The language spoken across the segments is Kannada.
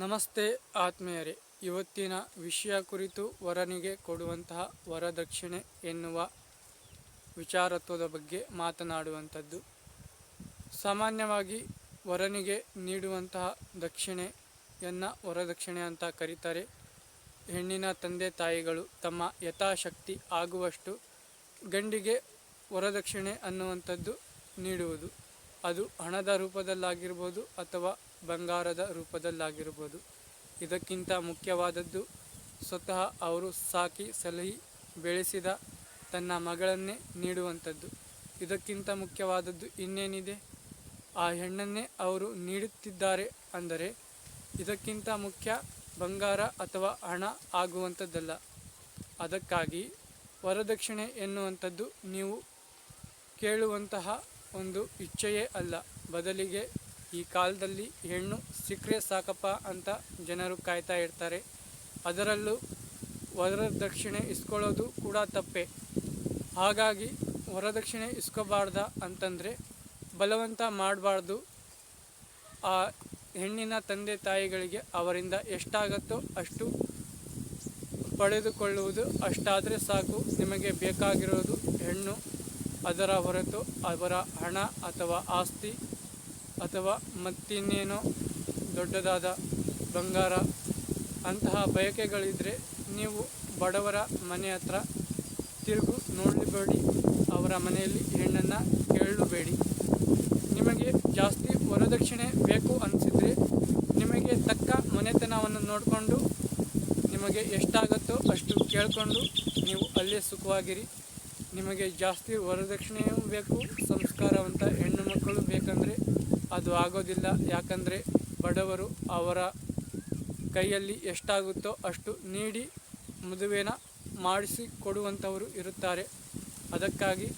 ನಮಸ್ತೆ ಆತ್ಮೀಯರೇ. ಇವತ್ತಿನ ವಿಷಯ ಕುರಿತು ವರನಿಗೆ ಕೊಡುವಂತಹ ವರದಕ್ಷಿಣೆ ಎನ್ನುವ ವಿಚಾರತ್ವದ ಬಗ್ಗೆ ಮಾತನಾಡುವಂಥದ್ದು. ಸಾಮಾನ್ಯವಾಗಿ ವರನಿಗೆ ನೀಡುವಂತಹ ದಕ್ಷಿಣೆಯನ್ನು ವರದಕ್ಷಿಣೆ ಅಂತ ಕರೀತಾರೆ. ಹೆಣ್ಣಿನ ತಂದೆ ತಾಯಿಗಳು ತಮ್ಮ ಯಥಾಶಕ್ತಿ ಆಗುವಷ್ಟು ಗಂಡಿಗೆ ವರದಕ್ಷಿಣೆ ಅನ್ನುವಂಥದ್ದು ನೀಡುವುದು. ಅದು ಹಣದ ರೂಪದಲ್ಲಾಗಿರ್ಬೋದು ಅಥವಾ ಬಂಗಾರದ ರೂಪದಲ್ಲಾಗಿರಬಹುದು ಇದಕ್ಕಿಂತ ಮುಖ್ಯವಾದದ್ದು ಸ್ವತಃ ಅವರು ಸಾಕಿ ಸಲಹಿ ಬೆಳೆಸಿದ ತನ್ನ ಮಗಳನ್ನೇ ನೀಡುವಂಥದ್ದು. ಇದಕ್ಕಿಂತ ಮುಖ್ಯವಾದದ್ದು ಇನ್ನೇನಿದೆ? ಆ ಹೆಣ್ಣನ್ನೇ ಅವರು ನೀಡುತ್ತಿದ್ದಾರೆ ಅಂದರೆ ಇದಕ್ಕಿಂತ ಮುಖ್ಯ ಬಂಗಾರ ಅಥವಾ ಹಣ ಆಗುವಂಥದ್ದಲ್ಲ. ಅದಕ್ಕಾಗಿ ವರದಕ್ಷಿಣೆ ಎನ್ನುವಂಥದ್ದು ನೀವು ಕೇಳುವಂತಹ ಒಂದು ಇಚ್ಛೆಯೇ ಅಲ್ಲ. ಬದಲಿಗೆ ಈ ಕಾಲದಲ್ಲಿ ಹೆಣ್ಣು ಸಿಕ್ಕರೆ ಸಾಕಪ್ಪ ಅಂತ ಜನರು ಕಾಯ್ತಾ ಇರ್ತಾರೆ. ಅದರಲ್ಲೂ ವರದಕ್ಷಿಣೆ ಇಸ್ಕೊಳ್ಳೋದು ಕೂಡ ತಪ್ಪೆ. ಹಾಗಾಗಿ ವರದಕ್ಷಿಣೆ ಇಸ್ಕೋಬಾರ್ದ ಅಂತಂದರೆ ಬಲವಂತ ಮಾಡಬಾರ್ದು. ಆ ಹೆಣ್ಣಿನ ತಂದೆ ತಾಯಿಗಳಿಗೆ ಅವರಿಂದ ಎಷ್ಟಾಗತ್ತೋ ಅಷ್ಟು ಪಡೆದುಕೊಳ್ಳುವುದು ಅಷ್ಟಾದರೆ ಸಾಕು. ನಿಮಗೆ ಬೇಕಾಗಿರೋದು ಹೆಣ್ಣು, ಅದರ ಹೊರತು ಅವರ ಹಣ ಅಥವಾ ಆಸ್ತಿ ಅಥವಾ ಮತ್ತಿನ್ನೇನೋ ದೊಡ್ಡದಾದ ಬಂಗಾರ, ಅಂತಹ ಬಯಕೆಗಳಿದ್ದರೆ ನೀವು ಬಡವರ ಮನೆ ಹತ್ರ ತಿರುಗು ನೋಡಲಿಬೇಡಿ ಅವರ ಮನೆಯಲ್ಲಿ ಹೆಣ್ಣನ್ನು ಕೇಳಬೇಡಿ. ನಿಮಗೆ ಜಾಸ್ತಿ ವರದಕ್ಷಿಣೆ ಬೇಕು ಅನಿಸಿದರೆ ನಿಮಗೆ ತಕ್ಕ ಮನೆತನವನ್ನು ನೋಡಿಕೊಂಡು, ನಿಮಗೆ ಎಷ್ಟಾಗುತ್ತೋ ಅಷ್ಟು ಕೇಳಿಕೊಂಡು ನೀವು ಅಲ್ಲೇ ಸುಖವಾಗಿರಿ. ನಿಮಗೆ ಜಾಸ್ತಿ ವರದಕ್ಷಿಣೆಯೂ ಬೇಕು, ಸಂಸ್ಕಾರವಂತ ಹೆಣ್ಣು ಮಕ್ಕಳು ಬೇಕಂದರೆ ಅದು ಆಗೋದಿಲ್ಲ. ಯಾಕಂದರೆ ಬಡವರು ಅವರ ಕೈಯಲ್ಲಿ ಎಷ್ಟಾಗುತ್ತೋ ಅಷ್ಟು ನೀಡಿ ಮದುವೆನ ಮಾಡಿಸಿಕೊಡುವಂಥವರು ಇರುತ್ತಾರೆ. ಅದಕ್ಕಾಗಿ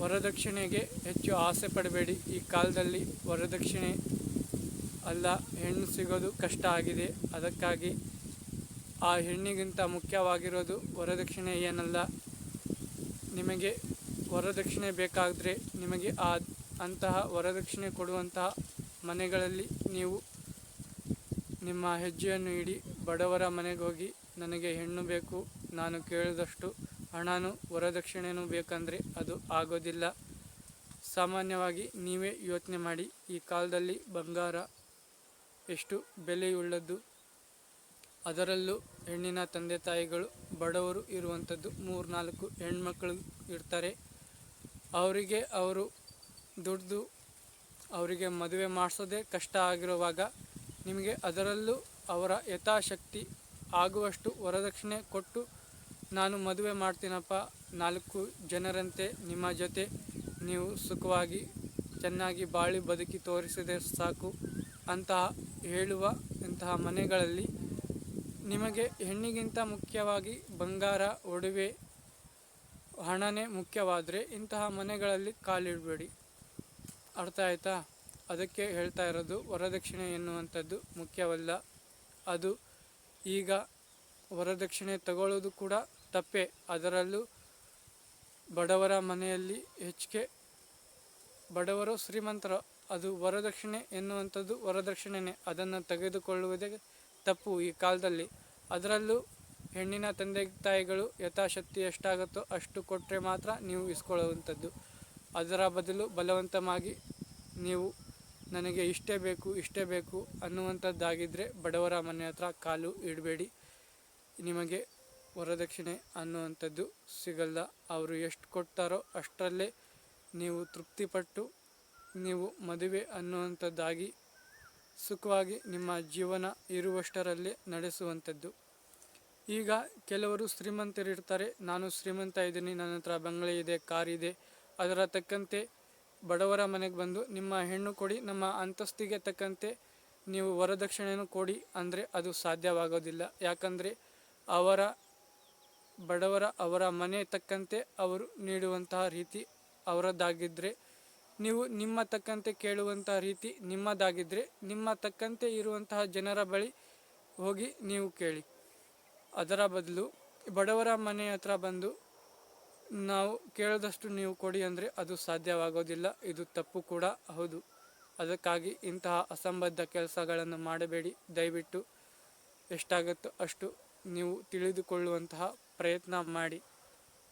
ವರದಕ್ಷಿಣೆಗೆ ಹೆಚ್ಚು ಆಸೆ ಪಡಬೇಡಿ. ಈ ಕಾಲದಲ್ಲಿ ವರದಕ್ಷಿಣೆ ಅಲ್ಲ, ಹೆಣ್ಣು ಸಿಗೋದು ಕಷ್ಟ ಆಗಿದೆ. ಅದಕ್ಕಾಗಿ ಆ ಹೆಣ್ಣಿಗಿಂತ ಮುಖ್ಯವಾಗಿರೋದು ವರದಕ್ಷಿಣೆ ಏನಲ್ಲ. ನಿಮಗೆ ವರದಕ್ಷಿಣೆ ಬೇಕಾದರೆ ನಿಮಗೆ ಆ ಅಂತಹ ವರದಕ್ಷಿಣೆ ಕೊಡುವಂತಹ ಮನೆಗಳಲ್ಲಿ ನೀವು ನಿಮ್ಮ ಹೆಜ್ಜೆಯನ್ನು ಇಡಿ, ಬಡವರ ಮನೆಗೆ ಹೋಗಿ ನನಗೆ ಹೆಣ್ಣು ಬೇಕು, ನಾನು ಕೇಳಿದಷ್ಟು ಹಣನೂ ವರದಕ್ಷಿಣೆನೂ ಬೇಕಂದರೆ ಅದು ಆಗೋದಿಲ್ಲ. ಸಾಮಾನ್ಯವಾಗಿ ನೀವೇ ಯೋಚನೆ ಮಾಡಿ, ಈ ಕಾಲದಲ್ಲಿ ಬಂಗಾರ ಎಷ್ಟು ಬೆಲೆಯುಳ್ಳದ್ದು? ಅದರಲ್ಲೂ ಹೆಣ್ಣಿನ ತಂದೆ ತಾಯಿಗಳು ಬಡವರು ಇರುವಂಥದ್ದು ಮೂರು ನಾಲ್ಕು ಹೆಣ್ಮಕ್ಳು ಇರ್ತಾರೆ. ಅವರಿಗೆ ಅವರು ದುಡ್ದು ಅವರಿಗೆ ಮದುವೆ ಮಾಡಿಸೋದೇ ಕಷ್ಟ ಆಗಿರುವಾಗ ನಿಮಗೆ ಅದರಲ್ಲೂ ಅವರ ಯಥಾಶಕ್ತಿ ಆಗುವಷ್ಟು ವರದಕ್ಷಿಣೆ ಕೊಟ್ಟು, ನಾನು ಮದುವೆ ಮಾಡ್ತೀನಪ್ಪ, ನಾಲ್ಕು ಜನರಂತೆ ನಿಮ್ಮ ಜೊತೆ. ನೀವು ಸುಖವಾಗಿ, ಚೆನ್ನಾಗಿ ಬಾಳಿ ಬದುಕಿ ತೋರಿಸಿದೆ ಸಾಕು ಅಂತಹ ಹೇಳುವ ಇಂತಹ ಮನೆಗಳಲ್ಲಿ ನಿಮಗೆ ಹೆಣ್ಣಿಗಿಂತ ಮುಖ್ಯವಾಗಿ ಬಂಗಾರ, ಒಡವೆ, ಹಣನೇ ಮುಖ್ಯವಾದರೆ ಇಂತಹ ಮನೆಗಳಲ್ಲಿ ಕಾಲಿಡಬೇಡಿ. ಅರ್ಥ ಆಯ್ತಾ? ಅದಕ್ಕೆ ಹೇಳ್ತಾ ಇರೋದು ವರದಕ್ಷಿಣೆ ಎನ್ನುವಂಥದ್ದು ಮುಖ್ಯವಲ್ಲ. ಅದು ಈಗ ವರದಕ್ಷಿಣೆ ತಗೊಳ್ಳೋದು ಕೂಡ ತಪ್ಪೇ. ಅದರಲ್ಲೂ ಬಡವರ ಮನೆಯಲ್ಲಿ ಹೆಚ್ಚಿಗೆ ಬಡವರು ಶ್ರೀಮಂತರು. ಅದು ವರದಕ್ಷಿಣೆ ಎನ್ನುವಂಥದ್ದು ವರದಕ್ಷಿಣೆನೇ. ಅದನ್ನು ತೆಗೆದುಕೊಳ್ಳುವುದೇ ತಪ್ಪು ಈ ಕಾಲದಲ್ಲಿ. ಅದರಲ್ಲೂ ಹೆಣ್ಣಿನ ತಂದೆ ತಾಯಿಗಳು ಯಥಾಶಕ್ತಿ ಎಷ್ಟಾಗುತ್ತೋ ಅಷ್ಟು ಕೊಟ್ಟರೆ ಮಾತ್ರ ನೀವು ಇಸ್ಕೊಳ್ಳುವಂಥದ್ದು. ಅದರ ಬದಲು ಬಲವಂತವಾಗಿ ನೀವು ನನಗೆ ಇಷ್ಟೇ ಬೇಕು ಇಷ್ಟೇ ಬೇಕು ಅನ್ನುವಂಥದ್ದಾಗಿದ್ದರೆ ಬಡವರ ಮನೆ ಹತ್ರ ಕಾಲು ಇಡಬೇಡಿ. ನಿಮಗೆ ವರದಕ್ಷಿಣೆ ಅನ್ನುವಂಥದ್ದು ಸಿಗಲ್ಲ. ಅವರು ಎಷ್ಟು ಕೊಡ್ತಾರೋ ಅಷ್ಟರಲ್ಲೇ ನೀವು ತೃಪ್ತಿಪಟ್ಟು ನೀವು ಮದುವೆ ಅನ್ನುವಂಥದ್ದಾಗಿ ಸುಖವಾಗಿ ನಿಮ್ಮ ಜೀವನ ಇರುವಷ್ಟರಲ್ಲೇ ನಡೆಸುವಂಥದ್ದು. ಈಗ ಕೆಲವರು ಶ್ರೀಮಂತರಿರ್ತಾರೆ. ನಾನು ಶ್ರೀಮಂತ ಇದ್ದೀನಿ. ನನ್ನ ಹತ್ರ ಬಂಗಲೆ ಇದೆ ಕಾರ್ ಇದೆ ಅದರ ತಕ್ಕಂತೆ ಬಡವರ ಮನೆಗೆ ಬಂದು ನಿಮ್ಮ ಹೆಣ್ಣು ಕೊಡಿ, ನಮ್ಮ ಅಂತಸ್ತಿಗೆ ತಕ್ಕಂತೆ ನೀವು ವರದಕ್ಷಿಣೆಯನ್ನು ಕೊಡಿ ಅಂದರೆ ಅದು ಸಾಧ್ಯವಾಗೋದಿಲ್ಲ. ಯಾಕಂದರೆ ಅವರ ಬಡವರ, ಅವರ ಮನೆ ತಕ್ಕಂತೆ ಅವರು ನೀಡುವಂತಹ ರೀತಿ ಅವರದ್ದಾಗಿದ್ದರೆ ನೀವು ನಿಮ್ಮ ತಕ್ಕಂತೆ ಕೇಳುವಂತಹ ರೀತಿ ನಿಮ್ಮದಾಗಿದ್ದರೆ ನಿಮ್ಮ ತಕ್ಕಂತೆ ಇರುವಂತಹ ಜನರ ಬಳಿ ಹೋಗಿ ನೀವು ಕೇಳಿ. ಅದರ ಬದಲು ಬಡವರ ಮನೆ ಹತ್ರ ಬಂದು ನಾವು ಕೇಳಿದಷ್ಟು ನೀವು ಕೊಡಿ ಅಂದರೆ ಅದು ಸಾಧ್ಯವಾಗೋದಿಲ್ಲ. ಇದು ತಪ್ಪು ಕೂಡ ಹೌದು. ಅದಕ್ಕಾಗಿ ಇಂತಹ ಅಸಂಬದ್ಧ ಕೆಲಸಗಳನ್ನು ಮಾಡಬೇಡಿ. ದಯವಿಟ್ಟು ಎಷ್ಟಾಗುತ್ತೋ ಅಷ್ಟು ನೀವು ತಿಳಿದುಕೊಳ್ಳುವಂತಹ ಪ್ರಯತ್ನ ಮಾಡಿ.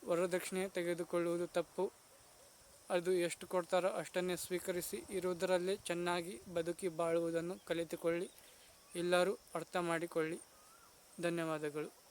ವರದಕ್ಷಿಣೆ ತೆಗೆದುಕೊಳ್ಳುವುದು ತಪ್ಪು. ಅದು ಎಷ್ಟು ಕೊಡ್ತಾರೋ ಅಷ್ಟನ್ನೇ ಸ್ವೀಕರಿಸಿ ಇರುವುದರಲ್ಲೇ ಚೆನ್ನಾಗಿ ಬದುಕಿ ಬಾಳುವುದನ್ನು ಕಲಿತುಕೊಳ್ಳಿ. ಎಲ್ಲರೂ ಅರ್ಥ ಮಾಡಿಕೊಳ್ಳಿ. ಧನ್ಯವಾದಗಳು.